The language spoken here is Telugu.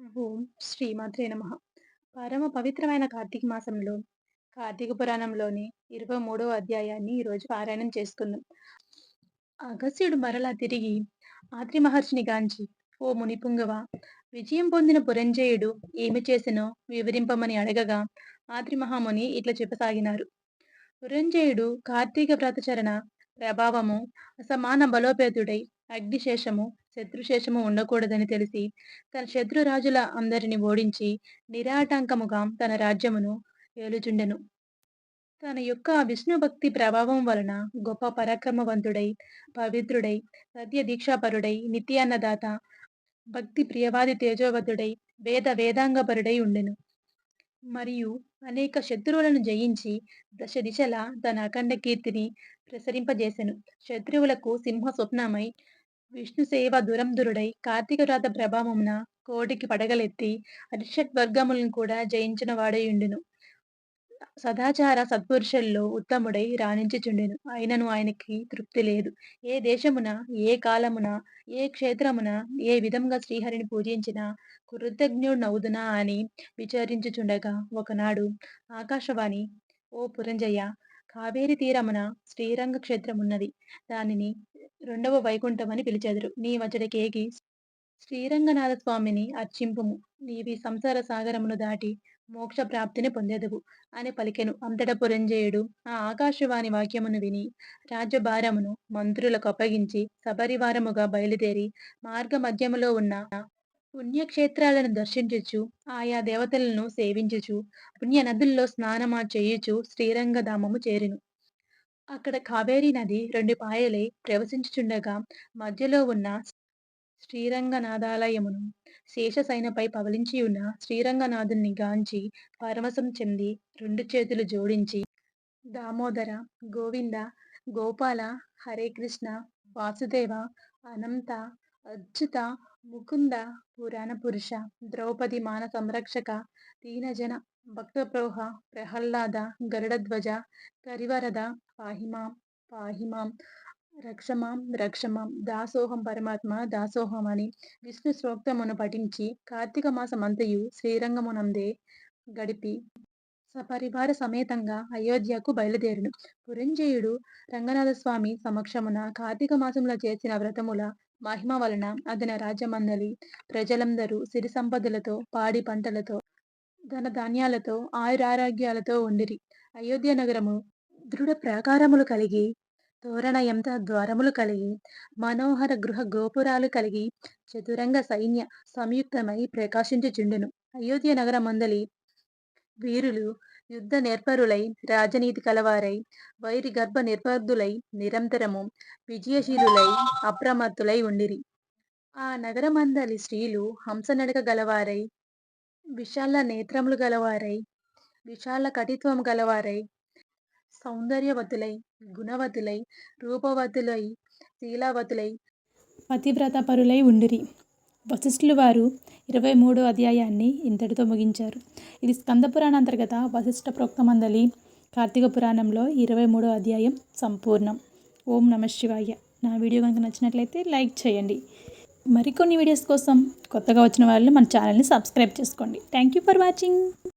ఓం శ్రీమాత్రే నమ. పరమ పవిత్రమైన కార్తీక మాసంలో కార్తీక పురాణంలోని ఇరవై మూడవ అధ్యాయాన్ని ఈరోజు పారాయణం చేసుకుందాం. అగస్యుడు మరలా తిరిగి ఆత్రి మహర్షిని గాంచి ఓ మునిపుంగవ విజయం పొందిన పురంజయుడు ఏమి చేసినో వివరింపమని అడగగా ఆత్రి మహాముని ఇట్లా చెప్పసాగినారు. పురంజయుడు కార్తీక వ్రతచరణ ప్రభావము అసమాన బలోపేతుడై అగ్నిశేషము శత్రుశేషము ఉండకూడదని తెలిసి తన శత్రురాజుల అందరిని ఓడించి నిరాటంకముగా తన రాజ్యమును ఏలుచుండెను. తన యొక్క విష్ణు భక్తి ప్రభావం వలన గొప్ప పరాక్రమవంతుడై పవిత్రుడై సత్య దీక్షాపరుడై నిత్యాన్నదాత భక్తి ప్రియవాది తేజోవతుడై వేద వేదాంగపరుడై ఉండెను. మరియు అనేక శత్రువులను జయించి దశ దిశల తన అఖండ కీర్తిని ప్రసరింపజేసెను. శత్రువులకు సింహ స్వప్నమై విష్ణు సేవ దురంధురుడై కార్తీక వ్రత ప్రభావమున కోటికి పడగలెత్తి అరిషట్ వర్గములను కూడా జయించిన వాడయుండును. సదాచార సత్పురుషుల్లో ఉత్తముడై రాణించుచుండెను. అయినను ఆయనకి తృప్తి లేదు. ఏ దేశమున ఏ కాలమున ఏ క్షేత్రమున ఏ విధంగా శ్రీహరిని పూజించిన కృతజ్ఞుడనవుదునా అని విచారించుచుండగా ఒకనాడు ఆకాశవాణి ఓ పురంజయ్య కావేరి తీరమున శ్రీరంగ క్షేత్రమున్నది. దానిని రెండవ వైకుంఠమని పిలిచెదరు. నీ వచడికేగి శ్రీరంగనాథ స్వామిని అర్చింపుము. నీవి సంసార సాగరమును దాటి మోక్ష ప్రాప్తిని పొందెదవు అని పలికెను. అంతట పురంజయుడు ఆ ఆకాశవాణి వాక్యమును విని రాజ్యభారమును మంత్రులకు అప్పగించి సపరివారముగా బయలుదేరి మార్గ మధ్యములో ఉన్న పుణ్యక్షేత్రాలను దర్శించుచు ఆయా దేవతలను సేవించుచు పుణ్య నదుల్లో స్నానమా చేయుచు శ్రీరంగధామము చేరిను. అక్కడ కావేరీ నది రెండు పాయలై ప్రవశించుచుండగా మధ్యలో ఉన్న శ్రీరంగనాథాలయమును శేషసైనపై పవలించి ఉన్న శ్రీరంగనాథుని గాంచి పరవశం చెంది రెండు చేతులు జోడించి దామోదర గోవింద గోపాల హరే కృష్ణ వాసుదేవ అనంత అచ్యుత ముకుంద పురాణ పురుష ద్రౌపది మాన సంరక్షక దీనజన భక్తప్రోహ ప్రహ్లాద గరుడధ్వజ కరివరద పాహిమాం పాహిమాం రక్షమాం రక్షమాం దాసోహం పరమాత్మ దాసోహం అని విష్ణు శ్రోక్తమును పఠించి కార్తీక మాసమంతయు శ్రీరంగమునందే గడిపి సపరివార సమేతంగా అయోధ్యకు బయలుదేరును. పురంజయుడు రంగనాథస్వామి సమక్షమున కార్తీక మాసంలో చేసిన వ్రతముల మహిమ వలన అదన రాజ్యమందలి ప్రజలందరూ సిరి సంపదలతో పాడి పంటలతో ధన ధాన్యాలతో ఆయురారోగ్యాలతో ఉండిరి. అయోధ్య నగరము దృఢ ప్రాకారములు కలిగి తోరణయంత ద్వారములు కలిగి మనోహర గృహ గోపురాలు కలిగి చతురంగ సైన్య సంయుక్తమై ప్రకాశించుచుండెను. అయోధ్య నగరమందలి వీరులు యుద్ధ నిర్భరులై రాజనీతి కలవారై వైరి గర్భ నిర్బర్ధులై నిరంతరము విజయశీలులై అప్రమత్తులై ఉండిరి. ఆ నగరమందలి స్త్రీలు హంసనడక గలవారై విశాల నేత్రములు గలవారై విశాల కటిత్వం గలవారై సౌందర్యవతులై గుణవతులై రూపవతులై శీలావతులై పతివ్రత పరులై ఉండిరి. వశిష్ఠులు వారు ఇరవై మూడో అధ్యాయాన్ని ఇంతటితో ముగించారు. ఇది స్కందపురాణ అంతర్గత వశిష్ఠ ప్రోక్తమందలి కార్తీక పురాణంలో ఇరవై మూడో అధ్యాయం సంపూర్ణం. ఓం నమ శివాయ. నా వీడియో కనుక నచ్చినట్లయితే లైక్ చేయండి. మరికొన్ని వీడియోస్ కోసం కొత్తగా వచ్చిన వాళ్ళు మన ఛానల్ని సబ్స్క్రైబ్ చేసుకోండి. Thank you for watching.